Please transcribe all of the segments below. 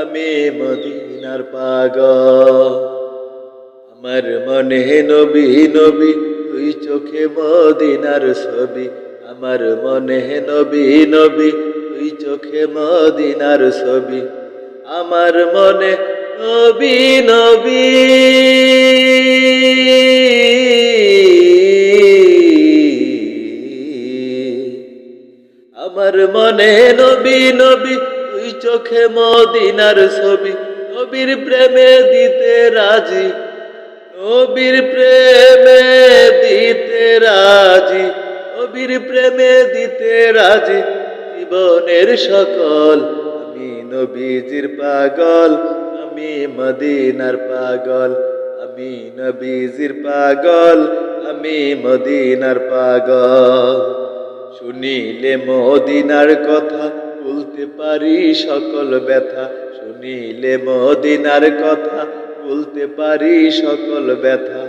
আমি মদিনার পাগল। আমার মনে নবী নবী, তুই চোখে মদিনার ছবি। আমার মনে নবী নবী, তুই চোখে মদিনার ছবি। আমার মনে নবী নবী। আমার মনে নবী নবী চোখে মদিনার ছবি। নবীর প্রেমে দিতে রাজি। নবীর প্রেমে দিতে রাজি। নবীর প্রেমে দিতে রাজি। জীবনের সকল, আমি নবীজির পাগল, আমি মদিনার পাগল, আমি নবীজির পাগল, আমি মদিনার পাগল। শুনিলে মদিনার কথা বলতে পারি সকল ব্যথা। শুনিলে মদিনার কথা, বলতে পারি সকল ব্যথা।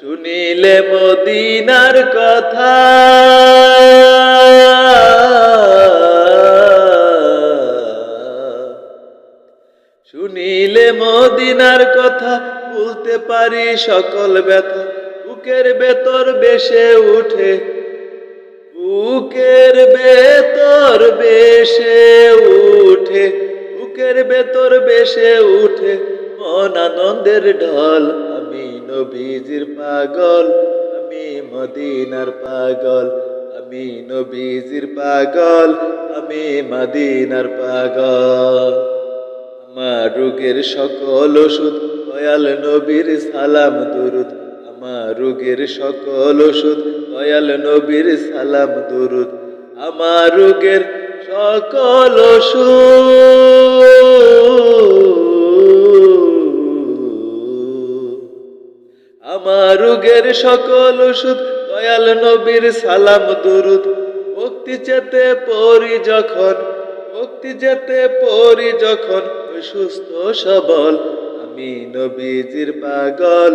শুনিলে মদিনার কথা। শুনিলে মদিনার কথা, বলতে পারি সকল ব্যথা। বুকের ভেতর বেশে উঠে বুকের ভেতর বেশে উঠে, বুকের ভেতর বেশে উঠে আনন্দের ঢল। আমি নবীজির পাগল, আমি মদিনার পাগল, আমি নবীজির পাগল, আমি মদিনার পাগল। আমার রোগের সকল ওষুধ, দয়াল নবীর সালাম, দুরুদ। আমার রোগের সকল ওষুধ, দয়াল নবীর সালাম, দুরুদ। আমার রোগের সকল আমার রোগের সকল ওষুধ, দয়াল নবীর সালাম, দুরুদ। ভক্তি যেতে পড়ি যখন, ভক্তি যেতে পড়ি যখন সুস্থ সবল। আমি নবীজির পাগল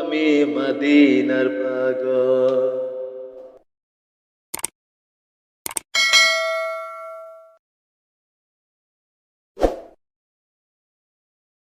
আমি মদিনার পাগল।